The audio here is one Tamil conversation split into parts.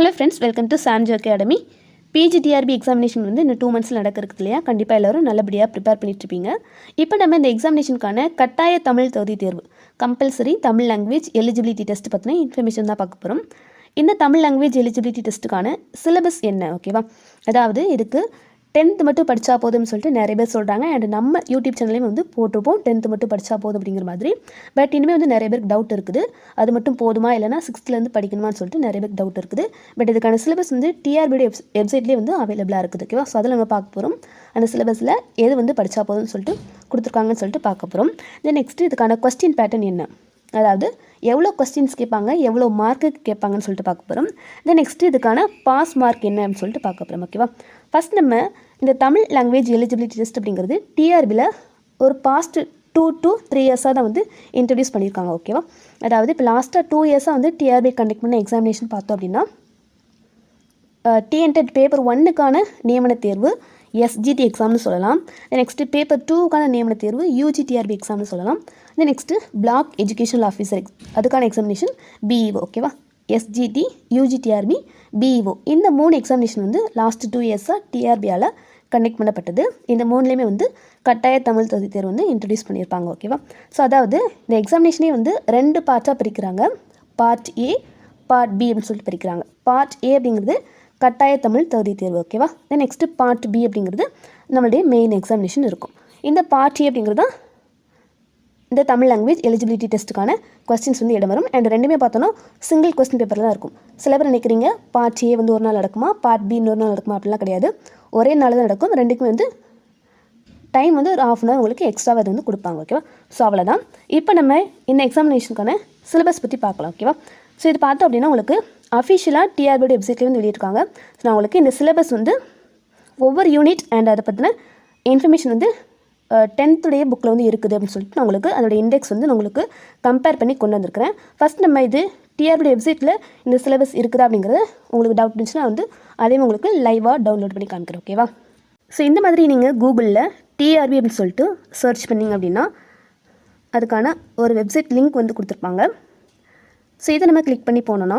Hello friends welcome to Sanjo academy PGTRB examination வந்து இன்னும் டூ மந்த்ஸில் நடக்க இருக்குது இல்லையா? கண்டிப்பாக எல்லோரும் நல்லபடியாக ப்ரிப்பேர் பண்ணிட்டுருப்பீங்க இப்போ நம்ம இந்த எக்ஸாமினேஷனுக்கான கட்டாய தமிழ் தகுதி தேர்வு compulsory Tamil language eligibility test பற்றின இன்ஃபர்மேஷன் தான் பார்க்க போகிறோம் இந்த தமிழ் லாங்குவேஜ் எலிஜிபிலிட்டி டெஸ்ட்டுக்கான சிலபஸ் என்ன ஓகேவா அதாவது இதுக்கு டென்த்து மட்டும் படித்தா போதும்னு சொல்லிட்டு நிறைய பேர் சொல்கிறாங்க அண்ட் நம்ம யூடியூப் சேனல்லையும் வந்து போட்டிருப்போம். டென்த்து மட்டும் படித்தா போதும் அப்படிங்கிற மாதிரி. பட் இனிமேல் வந்து நிறைய பேருக்கு டவுட் இருக்குது. அது மட்டும் போதுமா இல்லைனா சிக்ஸ்த்துலேருந்து படிக்கணுமான்னு சொல்லிட்டு நிறைய பேருக்கு டவுட் இருக்குது. பட் இதுக்கான சிலபஸ் வந்து டிஆர்பிடி வெப் வெப்சைட்லேயே வந்து அவைலபிளாக இருக்குது ஓகேவா ஸோ அதில் நம்ம பார்க்க போகிறோம் அந்த சிலபஸில் எது வந்து படித்தா போதும்னு சொல்லிட்டு கொடுத்துருக்காங்கன்னு சொல்லிட்டு பார்க்க போகிறோம் தென் நெக்ஸ்ட்டு இதுக்கான கொஸ்டின் பேட்டர்ன் என்ன? அதாவது எவ்வளோ கொஸ்டின்ஸ் கேட்பாங்க? எவ்வளோ மார்க்குக்கு கேட்பாங்கன்னு சொல்லிட்டு பார்க்க போகிறோம் தென் நெக்ஸ்ட்டு இதுக்கான பாஸ் மார்க் என்ன அப்படின்னு சொல்லிட்டு பார்க்க போகிறோம் ஓகேவா ஃபஸ்ட் நம்ம இந்த தமிழ் லாங்குவேஜ் எலிஜிபிலிட்டி டெஸ்ட் அப்படிங்கிறது டிஆர்பியில் ஒரு பாஸ்ட் டூ டு த்ரீ இயர்ஸாக தான் வந்து இன்ட்ரடியூஸ் பண்ணியிருக்காங்க ஓகேவா அதாவது இப்போ லாஸ்ட்டாக டூ இயர்ஸாக வந்து டிஆர்பி கண்டக்ட் பண்ண எக்ஸாமினேஷன் பார்த்தோம் அப்படின்னா டிஎன்டெட் பேப்பர் ஒன்னுக்கான நியமன தேர்வு எஸ்ஜிடி எக்ஸாம்னு சொல்லலாம். நெக்ஸ்ட்டு பேப்பர் டூக்கான நியமன தேர்வு யூஜிடிஆர்பி எக்ஸாம்னு சொல்லலாம். இந்த நெக்ஸ்ட்டு பிளாக் எஜுகேஷனல் ஆஃபீஸர் அதுக்கான எக்ஸாமினேஷன் பிஇஓ ஓகேவா எஸ்ஜிடி யூஜிடிஆர்பி பிஇஓ இந்த மூணு எக்ஸாமினேஷன் வந்து லாஸ்ட் டூ இயர்ஸாக டிஆர்பியால் கண்டக்ட் பண்ணப்பட்டது. இந்த மூணுலேயுமே வந்து கட்டாய தமிழ் தகுதி தேர்வு வந்து இன்ட்ரடியூஸ் பண்ணியிருப்பாங்க ஓகேவா ஸோ அதாவது இந்த எக்ஸாமினேஷனே வந்து ரெண்டு பார்ட்டாக பிரிக்கிறாங்க. பார்ட் ஏ பார்ட் பி அப்படின்னு சொல்லிட்டு பிரிக்கிறாங்க. பார்ட் ஏ அப்படிங்கிறது கட்டாய தமிழ் தகுதி தேர்வு ஓகேவா தென் நெக்ஸ்ட்டு பார்ட் பி அப்படிங்கிறது நம்மளுடைய மெயின் எக்ஸாமினேஷன் இருக்கும். இந்த பார்ட் ஏ அப்படிங்கிறது தான் இந்த தமிழ் லாங்குவேஜ் எலிஜிபிலிட்டி டெஸ்ட்டுக்கான கொஸ்டின்ஸ் வந்து இடம் வரும் அண்ட் ரெண்டுமே பார்த்தோன்னா சிங்கிள் கொஸ்டின் பேப்பரில் தான் இருக்கும். சில பேர் நினைக்கிறீங்க பார்ட் ஏ வந்து ஒரு நாள் நடக்குமா பார்ட் பி இன்னொரு நாள் நடக்குமா அப்படிலாம் கிடையாது. ஒரே நாள் தான் நடக்கும். ரெண்டுக்குமே வந்து டைம் வந்து ஒரு ஆஃப் அன் ஹவர் உங்களுக்கு எக்ஸ்ட்ராவாக அது வந்து கொடுப்பாங்க ஓகேவா ஸோ அவ்வளோதான் இப்போ நம்ம இந்த எக்ஸாமினேஷனுக்கான சிலபஸ் பற்றி பார்க்கலாம் ஓகேவா ஸோ இது பார்த்தோம் அப்படின்னா உங்களுக்கு அஃபிஷியலாக டிஆர்பியோட வெப்சைட்லேயே வந்து வெளியிட்டிருக்காங்க. ஸோ நான் உங்களுக்கு இந்த சிலபஸ் வந்து ஒவ்வொரு யூனிட் அண்ட் அதை பற்றின இன்ஃபர்மேஷன் வந்து டென்த்துடைய புக்கில் வந்து இருக்குது அப்படின்னு சொல்லிட்டு நான் உங்களுக்கு அதோட இண்டெக்ஸ் வந்து நான் உங்களுக்கு கம்பேர் பண்ணி கொண்டு வந்திருக்கிறேன். ஃபஸ்ட் நம்ம இது டிஆர்பியோட வெப்சைட்டில் இந்த சிலபஸ் இருக்குதா அப்படிங்கிறது உங்களுக்கு டவுட் இருந்துச்சுன்னா வந்து அதையும் உங்களுக்கு லைவாக டவுன்லோட் பண்ணி காமிக்கிறேன் ஓகேவா ஸோ இந்த மாதிரி நீங்கள் கூகுளில் டிஆர்பி அப்படின்னு சொல்லிட்டு சர்ச் பண்ணிங்க அப்படின்னா அதுக்கான ஒரு வெப்சைட் லிங்க் வந்து கொடுத்துருப்பாங்க. ஸோ இதை நம்ம கிளிக் பண்ணி போனோன்னா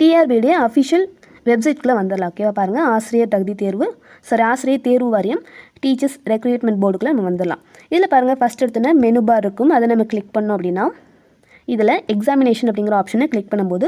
டிஆர்பியுடைய அஃபிஷியல் வெப்சைட்குள்ளே வந்துடலாம் ஓகேவா பாருங்கள் ஆசிரியர் தகுதி தேர்வு சாரி ஆசிரியர் தேர்வு வாரியம் டீச்சர்ஸ் ரெக்ரூட்மெண்ட் போர்டுக்குள்ளே நம்ம வந்துடலாம். இதில் பாருங்கள் ஃபஸ்ட் எடுத்தோன்னே மெனு பார் இருக்கும் அதை நம்ம கிளிக் பண்ணோம் அப்படின்னா இதில் எக்ஸாமினேஷன் அப்படிங்கிற ஆப்ஷனை கிளிக் பண்ணும்போது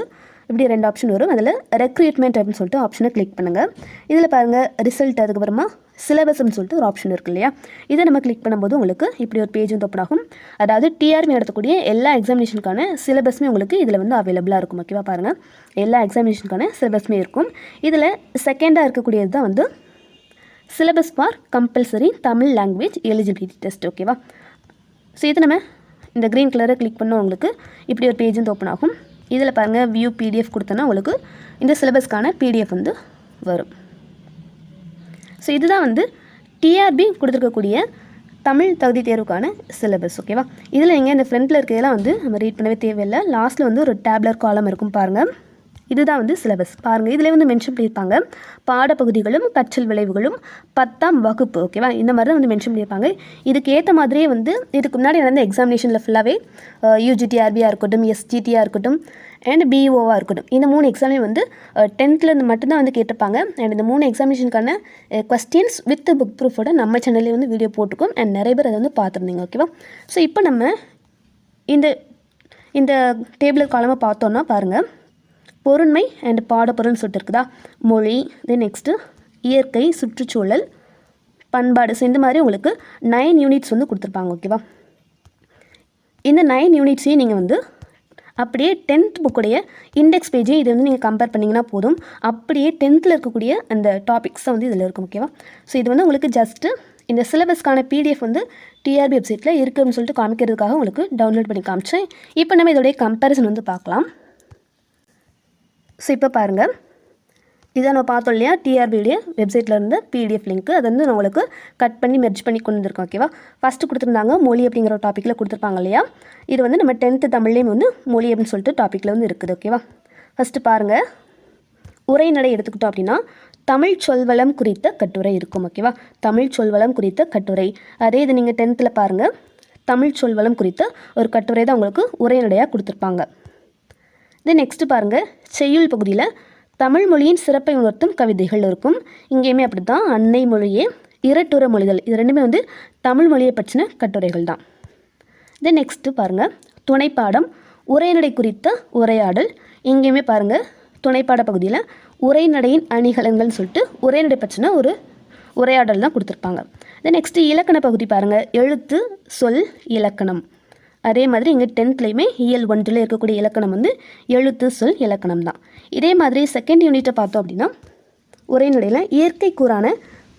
இப்படி ரெண்டு ஆப்ஷன் வரும். அதில் ரெக்ரூட்மெண்ட் அப்படின்னு சொல்லிட்டு ஆப்ஷனை கிளிக் பண்ணுங்கள் இதில் பாருங்கள் ரிசல்ட் அதுக்கப்புறமா சிலபஸ்ன்னு சொல்லிட்டு ஒரு ஆப்ஷன் இருக்குது இல்லையா? இதை நம்ம கிளிக் பண்ணும்போது உங்களுக்கு இப்படி ஒரு பேஜ் வந்து ஓப்பன் ஆகும். அதாவது டிஆர்பி நடத்தக்கூடிய எல்லா எக்ஸாமினேஷனுக்கான சிலபஸுமே உங்களுக்கு இதில் வந்து அவைலபிளாக இருக்கும். ஓகேவா பாருங்கள் எல்லா எக்ஸாமினேஷனுக்கான சிலபஸுமே இருக்கும். இதில் செகண்டாக இருக்கக்கூடியது தான் வந்து syllabus for compulsory Tamil language eligibility test ஓகேவா ஸோ இது நம்ம இந்த க்ரீன் கலரை கிளிக் பண்ணோம் உங்களுக்கு இப்படி ஒரு பேஜ் வந்து ஓப்பன் ஆகும். இதில் பாருங்கள் வியூ பிடிஎஃப் கொடுத்தோன்னா உங்களுக்கு இந்த சிலபஸ்க்கான பிடிஎஃப் வந்து வரும். ஸோ இதுதான் வந்து டிஆர்பி கொடுத்துருக்கக்கூடிய தமிழ் தகுதி தேர்வுக்கான சிலபஸ் ஓகேவா இதில் நீங்கள் இந்த ஃப்ரண்ட்டில் இருக்கிறதெல்லாம் வந்து நம்ம ரீட் பண்ணவே தேவையில்லை. லாஸ்ட்டில் வந்து ஒரு டேப்லர் காலம் இருக்கும் பாருங்கள் இதுதான் வந்து சிலபஸ் பாருங்கள் இதில் வந்து மென்ஷன் பண்ணியிருப்பாங்க. பாடப்பகுதிகளும் கற்றல் விளைவுகளும் பத்தாம் வகுப்பு ஓகேவா இந்த மாதிரி தான் வந்து மென்ஷன் பண்ணியிருப்பாங்க. இதுக்கு ஏற்ற மாதிரியே வந்து இதுக்கு முன்னாடி நடந்த எக்ஸாமினேஷனில் ஃபுல்லாகவே யூஜிடிஆர்பியாக இருக்கட்டும் எஸ்ஜிடியாக இருக்கட்டும் அண்ட் பிஓவாக இருக்கட்டும். இந்த மூணு எக்ஸாமே வந்து டென்த்தில் மட்டும்தான் வந்து கேட்டிருப்பாங்க. அண்ட் இந்த மூணு எக்ஸாமினேஷனுக்கான கொஸ்டின்ஸ் வித் புக் ப்ரூஃபோட நம்ம சேனல்லே வந்து வீடியோ போட்டிருக்கோம். அண்ட் நிறைய பேர் அதை வந்து பார்த்துருந்தீங்க ஓகேவா ஸோ இப்போ நம்ம இந்த இந்த டேபிள் காலமாக பார்த்தோன்னா பாருங்கள் பொருண்மை அண்ட் பாடப்பொருள்னு சொல்லிட்டு இருக்குதா? மொழி தென் நெக்ஸ்ட்டு இயற்கை சுற்றுச்சூழல் பண்பாடு. ஸோ இந்த மாதிரி உங்களுக்கு நைன் யூனிட்ஸ் வந்து கொடுத்துருப்பாங்க ஓகேவா இந்த நைன் யூனிட்ஸையும் நீங்கள் வந்து அப்படியே டென்த் புக்குடைய இண்டெக்ஸ் பேஜையும் இது வந்து நீங்கள் கம்பேர் பண்ணிங்கன்னா போதும். அப்படியே டென்த்தில் இருக்கக்கூடிய அந்த டாபிக்ஸை வந்து இதில் இருக்கும் ஓகேவா ஸோ இது வந்து உங்களுக்கு ஜஸ்ட்டு இந்த சிலபஸ்க்கான பிடிஎஃப் வந்து டிஆர்பி வெப்சைட்டில் இருக்குதுன்னு சொல்லிட்டு காமிக்கிறதுக்காக உங்களுக்கு டவுன்லோட் பண்ணி காமிச்சேன். இப்போ நம்ம இதோடைய கம்பேரிசன் வந்து பார்க்கலாம். ஸோ இப்போ பாருங்கள் இதை நம்ம பார்த்தோம் இல்லையா? டிஆர்பியுடைய வெப்சைட்டில் இருந்த பிடிஎஃப் லிங்க் அதை வந்து உங்களுக்கு கட் பண்ணி மெர்ஜ் பண்ணி கொண்டு வந்திருக்கோம் ஓகேவா ஃபஸ்ட்டு கொடுத்துருந்தாங்க மொழி அப்படிங்கிற ஒரு டாப்பிக்கில் கொடுத்துருப்பாங்க இல்லையா? இது வந்து நம்ம டென்த்து தமிழ்லேயும் வந்து மொழி அப்படின்னு சொல்லிட்டு டாப்பிக்கில் வந்து இருக்குது ஓகேவா ஃபஸ்ட்டு பாருங்கள் உரைநடை எடுத்துக்கிட்டோம் அப்படின்னா தமிழ் சொல்வளம் குறித்த கட்டுரை இருக்கும் ஓகேவா தமிழ் சொல்வளம் குறித்த கட்டுரை. அதே இது நீங்கள் டென்த்தில் பாருங்கள் தமிழ் சொல்வளம் குறித்த ஒரு கட்டுரை தான் உங்களுக்கு உரைநடையாக கொடுத்துருப்பாங்க. தென் நெக்ஸ்ட்டு பாருங்கள் செய்யுள் பகுதியில் தமிழ் மொழியின் சிறப்பை உணர்த்தும் கவிதைகள் இருக்கும். இங்கேயுமே அப்படி தான் அன்னை மொழியே இரட்டுற மொழிகள் இது ரெண்டுமே வந்து தமிழ் மொழியை பற்றின கட்டுரைகள் தான். தென் நெக்ஸ்ட்டு பாருங்கள் துணைப்பாடம் உரைநடை குறித்த உரையாடல். இங்கேயுமே பாருங்கள் துணைப்பாட பகுதியில் உரைநடையின் அணிகலன்கள்னு சொல்லிட்டு உரைநடை பற்றின ஒரு உரையாடல் தான் கொடுத்துருப்பாங்க. தென் நெக்ஸ்ட்டு இலக்கண பகுதி பாருங்கள் எழுத்து சொல் இலக்கணம். அதே மாதிரி இங்கே டென்த்லேயுமே இயல் ஒன்றில் இருக்கக்கூடிய இலக்கணம் வந்து எழுத்து சொல் இலக்கணம் தான். இதே மாதிரி செகண்ட் யூனிட்டை பார்த்தோம் அப்படின்னா உரைநடையில் இயற்கை கூறான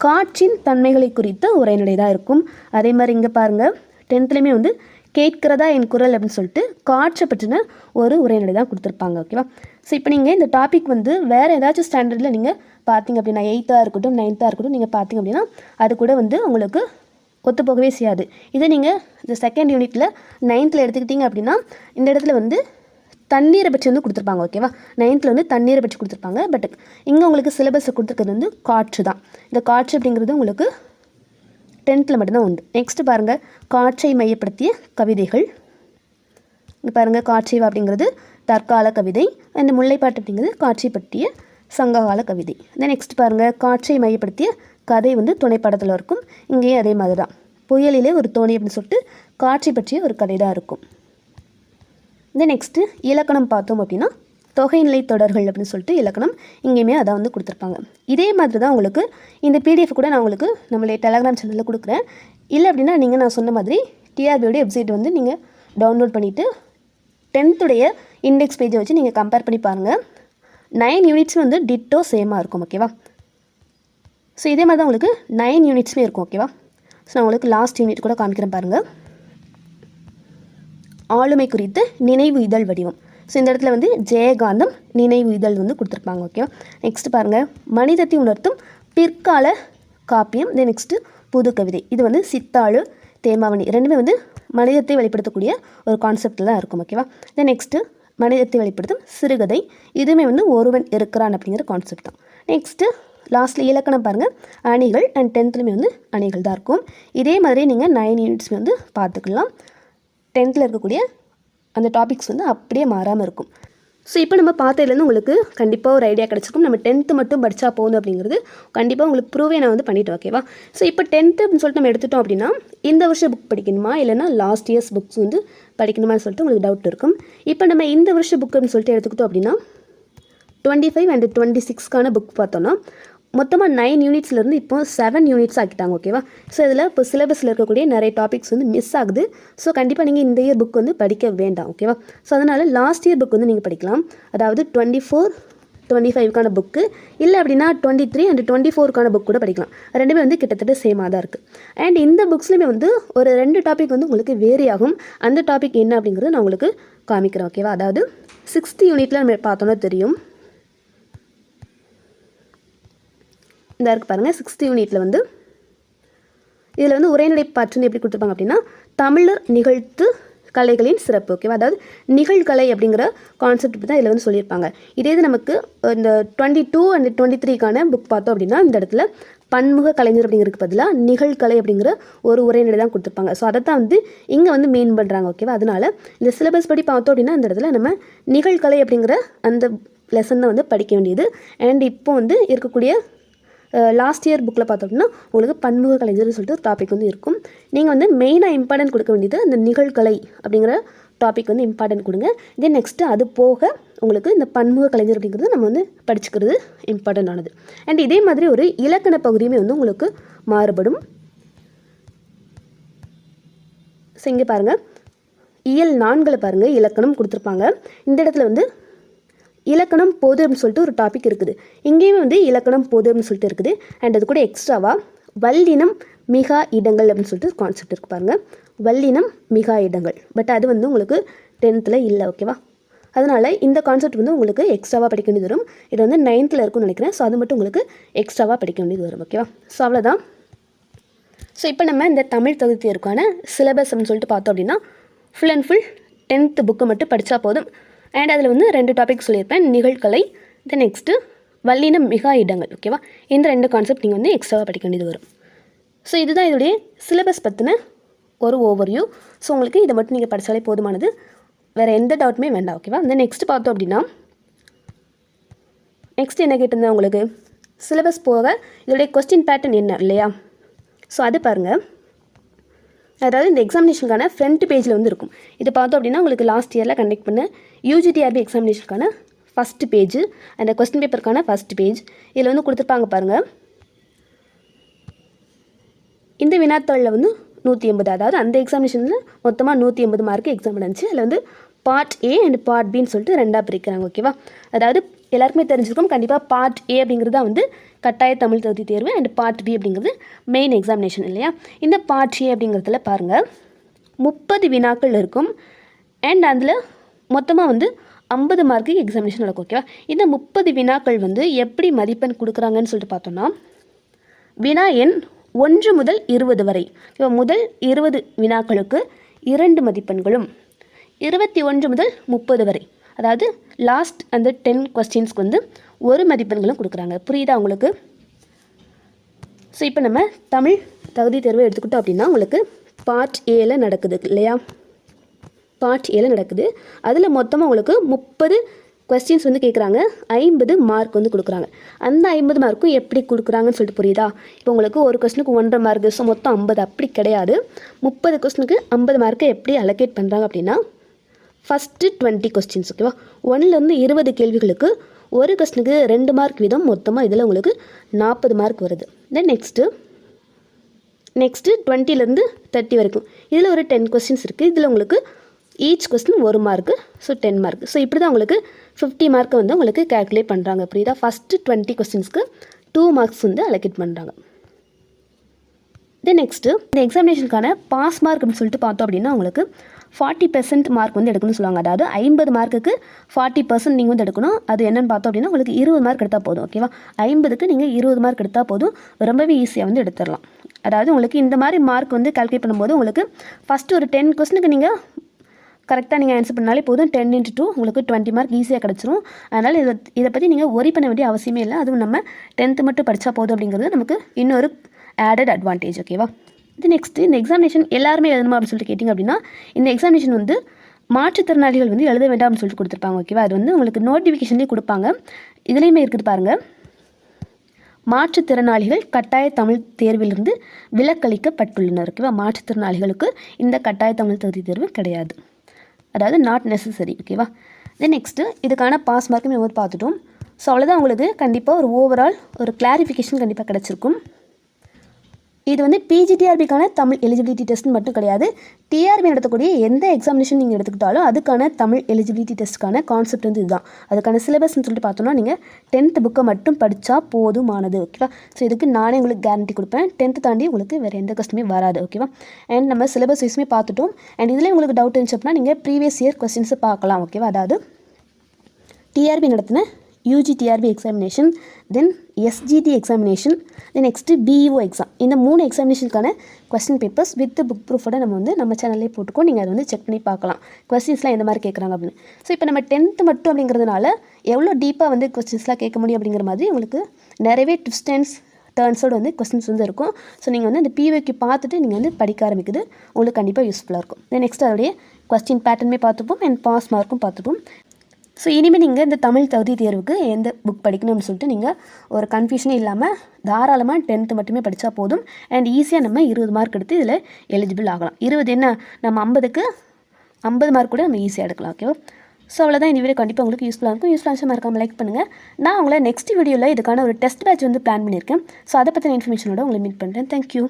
காற்றின் தன்மைகளை குறித்த உரைநடை தான் இருக்கும். அதே மாதிரி இங்கே பாருங்கள் டென்த்லேயுமே வந்து கேட்கிறதா என் குரல் அப்படின்னு சொல்லிட்டு காற்றை பற்றின ஒரு உரைநடை தான் கொடுத்துருப்பாங்க ஓகேவா ஸோ இப்போ நீங்கள் இந்த டாபிக் வந்து வேறு ஏதாச்சும் ஸ்டாண்டர்டில் நீங்கள் பார்த்தீங்க அப்படின்னா எயித்தாக இருக்கட்டும் நைன்த்தாக இருக்கட்டும் நீங்கள் பார்த்தீங்க அப்படின்னா அது கூட வந்து உங்களுக்கு ஒத்து போகவே செய்யாது. இதே நீங்கள் இந்த செகண்ட் யூனிட்டில் நைன்த்தில் எடுத்துக்கிட்டீங்க அப்படின்னா இந்த இடத்துல வந்து தண்ணீரை பற்றி வந்து கொடுத்துருப்பாங்க ஓகேவா நைன்த்தில் வந்து தண்ணீரை பற்றி கொடுத்துருப்பாங்க பட் இங்கே உங்களுக்கு சிலபஸை கொடுத்துருக்கிறது வந்து காற்று தான். இந்த காற்று அப்படிங்கிறது உங்களுக்கு டென்த்தில் மட்டும்தான் உண்டு. நெக்ஸ்ட்டு பாருங்கள் காற்றை மையப்படுத்திய கவிதைகள். இங்கே பாருங்கள் காட்சிவா அப்படிங்கிறது தற்கால கவிதை அந்த முல்லைப்பாட்டு அப்படிங்கிறது காட்சி பற்றிய சங்ககால கவிதை. தென் நெக்ஸ்ட் பாருங்கள் காட்சியை மையப்படுத்திய கதை வந்து துணைப்படத்தில் இருக்கும். இங்கேயும் அதே மாதிரி தான் புயலிலே ஒரு தோணி அப்படின்னு சொல்லிட்டு காட்சி பற்றிய ஒரு கதை தான் இருக்கும். தென் நெக்ஸ்ட்டு இலக்கணம் பார்த்தோம் அப்படின்னா தொகைநிலை தொடர்கள் அப்படின்னு சொல்லிட்டு இலக்கணம் இங்கேயுமே அதான் வந்து கொடுத்துருப்பாங்க. இதே மாதிரி தான் உங்களுக்கு இந்த பிடிஎஃப் கூட நான் உங்களுக்கு நம்மளே டெலகிராம் சேனலில் கொடுக்குறேன். இல்லை அப்படின்னா நீங்கள் நான் சொன்ன மாதிரி டிஆர்பியோடைய வெப்சைட் வந்து நீங்கள் டவுன்லோட் பண்ணிவிட்டு டென்த்துடைய இண்டெக்ஸ் பேஜை வச்சு நீங்கள் கம்பேர் பண்ணி பாருங்கள் நைன் யூனிட்ஸ் வந்து டிட்டோ சேமாக இருக்கும் ஓகேவா ஸோ இதே மாதிரி தான் உங்களுக்கு நைன் யூனிட்ஸுமே இருக்கும் ஓகேவா ஸோ நான் உங்களுக்கு லாஸ்ட் யூனிட் கூட காமிக்கிறேன் பாருங்கள் ஆளுமை குறித்த நினைவு இதழ் வடிவம். ஸோ இந்த இடத்துல வந்து ஜெயகாந்தம் நினைவு இதழ் வந்து கொடுத்துருப்பாங்க ஓகேவா நெக்ஸ்ட் பாருங்கள் மனிதத்தை உணர்த்தும் பிற்கால காப்பியம். தென் நெக்ஸ்ட்டு புது கவிதை. இது வந்து சித்தாளு தேமாவணி. ரெண்டுமே வந்து மனிதத்தை வெளிப்படுத்தக்கூடிய ஒரு கான்செப்டில் தான் இருக்கும் ஓகேவா தென் நெக்ஸ்ட்டு மனிதத்தை வெளிப்படுத்தும் சிறுகதை. இதுவுமே வந்து ஒருவன் இருக்கிறான் அப்படிங்கிற கான்செப்ட் தான். நெக்ஸ்ட்டு லாஸ்ட்டில் இலக்கணம் பாருங்கள் அணிகள் அண்ட் டென்த்துலையுமே வந்து அணிகள் தான் இருக்கும். இதே மாதிரி நீங்கள் நைன் யூனிட்ஸ்மே வந்து பார்த்துக்கலாம். டென்த்தில் இருக்கக்கூடிய அந்த டாபிக்ஸ் வந்து அப்படியே மாறாமல் இருக்கும். ஸோ இப்போ நம்ம பார்த்ததுலேருந்து உங்களுக்கு கண்டிப்பாக ஒரு ஐடியா கிடச்சிருக்கும். நம்ம டென்த்து மட்டும் படித்தா போதும் அப்படிங்கிறது கண்டிப்பாக உங்களுக்கு ப்ரூவே நான் வந்து பண்ணிவிட்டு ஓகேவா ஸோ இப்போ டென்த்து அப்படின்னு சொல்லிட்டு நம்ம எடுத்துட்டோம் அப்படின்னா இந்த வருஷம் புக் படிக்கணுமா? இல்லைனா லாஸ்ட் இயர்ஸ் புக்ஸ் வந்து படிக்கணுமான்னு சொல்லிட்டு உங்களுக்கு டவுட் இருக்கும். இப்போ நம்ம இந்த வருஷம் புக் அப்படின்னு சொல்லிட்டு எடுத்துக்கிட்டோம் அப்படின்னா டுவெண்ட்டி ஃபைவ் அண்ட் டுவெண்ட்டி சிக்ஸ்க்கான புக் பார்த்தோன்னா மொத்தமாக நைன் யூனிட்ஸ்லேருந்து இப்போ செவன் யூனிட்ஸ் ஆக்கிட்டாங்க ஓகேவா ஸோ இதில் இப்போ சிலபஸில் இருக்கக்கூடிய நிறைய டாபிக்ஸ் வந்து மிஸ் ஆகுது. ஸோ கண்டிப்பாக நீங்கள் இந்த இயர் புக் வந்து படிக்க வேண்டாம் ஓகேவா ஸோ அதனால் லாஸ்ட் இயர் புக் வந்து நீங்கள் படிக்கலாம். அதாவது டுவெண்ட்டி ஃபோர் டுவெண்ட்டி ஃபைவ்க்கான புக்கு இல்லை அப்படின்னா டுவெண்ட்டி த்ரீ அண்ட் டுவெண்ட்டி ஃபோருக்கான புக் கூட படிக்கலாம். ரெண்டுமே வந்து கிட்டத்தட்ட சேமாக தான் இருக்குது அண்ட் இந்த புக்ஸ்லையுமே வந்து ஒரு ரெண்டு டாபிக் வந்து உங்களுக்கு வேரி ஆகும். அந்த டாபிக் என்ன அப்படிங்கிறது நான் உங்களுக்கு காமிக்கிறேன் ஓகேவா அதாவது சிக்ஸ்த் யூனிட்டில் நம்ம பார்த்தோன்னா தெரியும். இந்த இருக்கு பாருங்கள் சிக்ஸ்த் யூனிட்டில் வந்து இதில் வந்து உரைநடை பாற்றுன்னு எப்படி கொடுத்துருப்பாங்க அப்படின்னா தமிழர் நிகழ்த்து கலைகளின் சிறப்பு ஓகேவா அதாவது நிகழ்கலை அப்படிங்கிற கான்செப்ட் தான் இதில் வந்து சொல்லியிருப்பாங்க. இதே இது நமக்கு இந்த டுவெண்ட்டி டூ அண்ட் டுவெண்ட்டி த்ரீக்கான புக் பார்த்தோம் அப்படின்னா இந்த இடத்துல பன்முக கலைஞர் அப்படிங்கிறதுக்கு பதிலாக நிகழ்கலை அப்படிங்கிற ஒரு உரைநடை தான் கொடுத்துருப்பாங்க. ஸோ அதை தான் வந்து இங்கே வந்து மீன் பண்ணுறாங்க ஓகேவா அதனால் இந்த சிலபஸ் படி பார்த்தோம் அப்படின்னா இந்த இடத்துல நம்ம நிகழ்கலை அப்படிங்கிற அந்த லெசன் தான் வந்து படிக்க வேண்டியது. அண்ட் இப்போ வந்து இருக்கக்கூடிய லாஸ்ட் இயர் புக்கில் பார்த்தோம்னா உங்களுக்கு பன்முக கலைஞர்னு சொல்லிட்டு ஒரு டாபிக் வந்து இருக்கும். நீங்கள் வந்து மெயினாக இம்பார்ட்டன்ட் கொடுக்க வேண்டியது அந்த நிகழ்கலை அப்படிங்கிற டாபிக் வந்து இம்பார்ட்டன்ட் கொடுங்க. தென் நெக்ஸ்ட்டு அது போக உங்களுக்கு இந்த பன்முக கலைஞர் அப்படிங்கிறது நம்ம வந்து படிச்சுக்கிறது இம்பார்ட்டண்ட் ஆனது. அண்ட் இதே மாதிரி ஒரு இலக்கண பகுதியுமே வந்து உங்களுக்கு மாறுபடும். ஸோ இங்கே பாருங்கள் இயல் நான்களை பாருங்கள் இலக்கணம் கொடுத்துருப்பாங்க. இந்த இடத்துல வந்து இலக்கணம் பொது அப்படின்னு சொல்லிட்டு ஒரு டாபிக் இருக்குது. இங்கேயுமே வந்து இலக்கணம் பொது அப்படின்னு சொல்லிட்டு இருக்குது. அண்ட் அது கூட எக்ஸ்ட்ராவாக வல்லினம் மிகா இடங்கள் அப்படின்னு சொல்லிட்டு கான்செப்ட் இருக்குது பாருங்கள் வல்லினம் மிகா இடங்கள். பட் அது வந்து உங்களுக்கு டென்த்தில் இல்லை ஓகேவா அதனால் இந்த கான்செப்ட் வந்து உங்களுக்கு எக்ஸ்ட்ராவாக படிக்க வேண்டியது வரும். இது வந்து நைன்த்தில் இருக்கும்னு நினைக்கிறேன். ஸோ அது மட்டும் உங்களுக்கு எக்ஸ்ட்ராவாக படிக்க வேண்டியது வரும் ஓகேவா ஸோ அவ்வளோதான் ஸோ இப்போ நம்ம இந்த தமிழ் தகுதி தேர்வுக்கான சிலபஸ் அப்படின்னு சொல்லிட்டு பார்த்தோம் அப்படின்னா full and full tenth book மட்டும் படித்தா போதும். அண்ட் அதில் வந்து ரெண்டு டாபிக் சொல்லியிருப்பேன் நிகழ்கலை. தென் நெக்ஸ்ட்டு வல்லினம் மிகா இடங்கள் ஓகேவா இந்த ரெண்டு கான்செப்ட் நீங்கள் வந்து எக்ஸ்ட்ராவாக படிக்க வேண்டியது வரும். ஸோ இதுதான் இதோடைய சிலபஸ் பற்றின ஒரு ஓவர்வியூ ஸோ உங்களுக்கு இதை மட்டும் நீங்கள் படித்தாலே போதுமானது. வேறு எந்த டவுட்டுமே வேண்டாம் ஓகேவா இந்த நெக்ஸ்ட் பார்த்தோம் அப்படின்னா நெக்ஸ்ட் என்ன கேட்டிருந்தேன் உங்களுக்கு? சிலபஸ் போக இதோடைய கொஸ்டின் பேட்டர்ன் என்ன இல்லையா? ஸோ அது பாருங்கள் அதாவது இந்த எக்ஸாமினேஷனுக்கான ஃப்ரண்ட் பேஜில் வந்து இருக்கும் இது பார்த்தோம் அப்படின்னா உங்களுக்கு லாஸ்ட் இயரில் கண்டக்ட் பண்ண யூஜிடிஆர்பி எக்ஸாமினேஷனுக்கான ஃபஸ்ட் பேஜ் அந்த கொஸ்டின் பேப்பருக்கான ஃபஸ்ட் பேஜ் இதில் வந்து கொடுத்துருப்பாங்க பாருங்கள் இந்த வினாத்தாளில் வந்து நூற்றி எண்பது. அதாவது அந்த எக்ஸாமினேஷனில் மொத்தமாக நூற்றி எண்பது மார்க்கு எக்ஸாம் நடந்துச்சு. அதில் வந்து பார்ட் ஏ அண்ட் பார்ட் பின்னு சொல்லிட்டு ரெண்டாக பிரிக்கிறாங்க ஓகேவா அதாவது எல்லாருக்குமே தெரிஞ்சிருக்கும். கண்டிப்பாக பார்ட் ஏ அப்படிங்கிறது தான் வந்து கட்டாய தமிழ் தகுதி தேர்வு அண்ட் பார்ட் பி அப்படிங்கிறது மெயின் எக்ஸாமினேஷன் இல்லையா? இந்த பார்ட் ஏ அப்படிங்கிறதுல பாருங்கள் முப்பது வினாக்கள் இருக்கும். அண்ட் அதில் மொத்தமாக வந்து ஐம்பது மார்க்கு எக்ஸாமினேஷன் நடக்கும் ஓகேவா இந்த முப்பது வினாக்கள் வந்து எப்படி மதிப்பெண் கொடுக்குறாங்கன்னு சொல்லிட்டு பார்த்தோம்னா வினா எண் ஒன்று முதல் இருபது வரை. இப்போ முதல் இருபது வினாக்களுக்கு இரண்டு மதிப்பெண்களும் இருபத்தி ஒன்று முதல் முப்பது வரை. அதாவது லாஸ்ட் அந்த டென் கொஸ்டின்ஸ்க்கு வந்து ஒரு மதிப்பெண்களும் கொடுக்குறாங்க. புரியுதா உங்களுக்கு? ஸோ இப்போ நம்ம தமிழ் தகுதி தேர்வை எடுத்துக்கிட்டோம் அப்படின்னா உங்களுக்கு பார்ட் ஏல நடக்குது இல்லையா? பார்ட் ஏல நடக்குது. அதில் மொத்தமாக உங்களுக்கு முப்பது கொஸ்டின்ஸ் வந்து கேட்குறாங்க ஐம்பது மார்க் வந்து கொடுக்குறாங்க. அந்த ஐம்பது மார்க்கும் எப்படி கொடுக்குறாங்கன்னு சொல்லிட்டு புரியுதா? இப்போ உங்களுக்கு ஒரு கொஸ்டினுக்கு ஒன்றரை மார்க் ஸோ மொத்தம் ஐம்பது. அப்படி கிடையாது. முப்பது கொஸ்டினுக்கு ஐம்பது மார்க்கை எப்படி அலோகேட் பண்ணுறாங்க அப்படின்னா ஃபஸ்ட்டு டுவெண்ட்டி கொஸ்டின்ஸ் ஓகேவா ஒன்லேருந்து இருபது கேள்விகளுக்கு ஒரு கொஸ்டினுக்கு ரெண்டு மார்க் வீதம். மொத்தமாக இதில் உங்களுக்கு நாற்பது மார்க் வருது. தென் நெக்ஸ்ட்டு நெக்ஸ்ட்டு டுவெண்ட்டிலேருந்து தேர்ட்டி வரைக்கும். இதில் ஒரு டென் கொஸ்டின்ஸ் இருக்குது இதில் உங்களுக்கு ஈச் கொஸ்டின் ஒரு mark so ten mark so இப்படி தான் உங்களுக்கு ஃபிஃப்டி மார்க்கை வந்து உங்களுக்கு கேல்குலேட் பண்ணுறாங்க புரியுதா? ஃபஸ்ட்டு டுவெண்ட்டி கொஸ்டின்ஸ்க்கு டூ மார்க்ஸ் வந்து அலோகேட் பண்ணுறாங்க தென் நெக்ஸ்ட்டு இந்த எக்ஸாமினேஷனுக்கான பாஸ் மார்க் அப்படின்னு சொல்லிட்டு பார்த்தோம் அப்படின்னா உங்களுக்கு ஃபார்ட்டி பெர்சன்ட் மார்க் வந்து எடுக்கணும்னு சொல்லுவாங்க. அதாவது ஐம்பது மார்க்குக்கு ஃபார்ட்டி பர்சன்ட் நீங்கள் வந்து எடுக்கணும். அது என்னென்னு பார்த்தோம் அப்படின்னா உங்களுக்கு இருபது மார்க் எடுத்தால் போதும் ஓகேவா ஐம்பதுக்கு நீங்கள் இருபது மார்க் எடுத்தால் போதும். ரொம்பவே ஈஸியாக வந்து எடுத்துடலாம். அதாவது உங்களுக்கு இந்த மாதிரி மார்க் வந்து கால்குலேட் பண்ணும்போது உங்களுக்கு ஃபஸ்ட்டு ஒரு டென் கொஸ்டினுக்கு நீங்கள் கரெக்டாக நீங்கள் ஆன்சர் பண்ணாலே போதும். டென் இன்ட்டு டூ உங்களுக்கு டுவெண்ட்டி மார்க் ஈஸியாக கிடச்சிரும். அதனால் இதை இதை பற்றி நீங்கள் ஒரி பண்ண வேண்டிய அவசியமே இல்லை. அதுவும் நம்ம டென்த்து மட்டும் படித்தா போதும் அப்படிங்கிறது நமக்கு இன்னொரு ஆடட் அட்வான்டேஜ் ஓகேவா இது நெக்ஸ்ட்டு இந்த எக்ஸாமினேஷன் எல்லாருமே எழுதணுமா அப்படின்னு சொல்லிட்டு கேட்டிங்க அப்படின்னா இந்த எக்ஸாமினேஷன் வந்து மாற்றுத்திறனாளிகள் வந்து எழுத வேண்டாம் அப்படின்னு சொல்லிட்டு கொடுத்துருப்பாங்க ஓகேவா அது வந்து உங்களுக்கு நோட்டிஃபிகேஷன்லேயே கொடுப்பாங்க. இதுலேயுமே இருக்குது பாருங்கள் மாற்றுத்திறனாளிகள் கட்டாய தமிழ் தேர்விலிருந்து விலக்களிக்கப்பட்டுள்ளனர் ஓகேவா மாற்றுத்திறனாளிகளுக்கு இந்த கட்டாய தமிழ் தகுதி தேர்வு கிடையாது. அதாவது நாட் நெசசரி ஓகேவா தென் நெக்ஸ்ட்டு இதுக்கான பாஸ் மார்க்கும் நம்ம பார்த்துட்டோம். ஸோ அவ்வளோதான் உங்களுக்கு கண்டிப்பாக ஒரு ஓவரால் ஒரு கிளாரிஃபிகேஷன் கண்டிப்பாக கிடச்சிருக்கும். இது வந்து பிஜிடிஆர்பிக்கான தமிழ் எலிஜிபிலிட்டி டெஸ்ட் மட்டும் கிடையாது. டிஆர்பி நடத்தக்கூடிய எந்த எக்ஸாமினேஷன் நீங்கள் எடுத்துக்கிட்டாலும் அதுக்கான தமிழ் எலிஜிபிலிட்டி டெஸ்ட்டுக்கான கான்செப்ட் வந்து இதுதான். அதுக்கான சிலபஸ்ன்னு சொல்லிட்டு பார்த்தோம்னா நீங்கள் டென்த் புக்கை மட்டும் படித்தா போதுமானது ஓகேவா ஸோ இதுக்கு நானே உங்களுக்கு கேரண்டி கொடுப்பேன். டென்த்து தாண்டி உங்களுக்கு வேறு எந்த கஷ்டமே வராது ஓகேவா அண்ட் நம்ம சிலபஸ் வைஸுமே பார்த்துட்டோம். அண்ட் இதில் உங்களுக்கு டவுட் இருந்துச்சு அப்படின்னா நீங்கள் ப்ரீவியஸ் இயர் கொஸ்டின்ஸை பார்க்கலாம் ஓகேவா அதாவது டிஆர்பி நடத்தின UGTRB examination then SGT examination then next BEO exam இந்த மூணு எக்ஸாமினேஷனுக்கான கொஸ்டின் பேப்பர்ஸ் வித் புக் ப்ரூஃபோட நம்ம வந்து நம்ம சேனல்லே போட்டுக்கோ நீங்கள் அதை வந்து செக் பண்ணி பார்க்கலாம். கொஸ்டின்ஸ்லாம் எந்த மாதிரி கேட்குறாங்க அப்படின்னு. ஸோ இப்போ நம்ம டென்த்து மட்டும் அப்படிங்கிறதுனால எவ்வளோ டீப்பாக வந்து கொஸ்டின்ஸ்லாம் கேட்க முடியும் அப்படிங்கிற மாதிரி உங்களுக்கு நிறையவே ட்விஸ்டன்ஸ் டேர்ன்ஸோடு வந்து கொஸ்டின்ஸ் வந்து இருக்கும். ஸோ நீங்கள் வந்து அந்த பிஓக்கு பார்த்துட்டு நீங்கள் வந்து படிக்க ஆரம்பிக்குது. உங்களுக்கு கண்டிப்பாக யூஸ்ஃபுல்லாக இருக்கும். தென் நெக்ஸ்ட் அதோடைய கொஸ்டின் பேட்டர்னுமே பார்த்துப்போம். அண்ட் பாஸ் மார்க்கும் பார்த்துப்போம். ஸோ இனிமேல் நீங்கள் இந்த தமிழ் தகுதி தேர்வுக்கு எந்த புக் படிக்கணும்னு சொல்லிட்டு நீங்கள் ஒரு கன்ஃபியூஷனே இல்லாமல் தாராளமாக டென்த்து மட்டுமே படித்தா போதும். அண்ட் ஈஸியாக நம்ம இருபது மார்க் எடுத்து இதில் எலிஜிபிள் ஆகலாம். இருபது என்ன? நம்ம ஐம்பதுக்கு ஐம்பது மார்க் கூட நம்ம ஈஸியாக எடுக்கலாம் ஓகேவா ஸோ அவ்வளோதான் இந்த வீடியோ கண்டிப்பாக உங்களுக்கு யூஸ்ஃபுல்லாக இருக்கும். யூஸ்ஃபுல்லாக மறக்காமல் லைக் பண்ணுங்கள் நான் உங்களை நெக்ஸ்ட் வீடியோவில் இதுக்கான ஒரு டெஸ்ட் பேட்ச் வந்து பிளான் பண்ணியிருக்கேன். ஸோ அதை பற்றின இன்ஃபர்மேஷனோட உங்களை மீட் பண்ணுறேன் தேங்க்யூ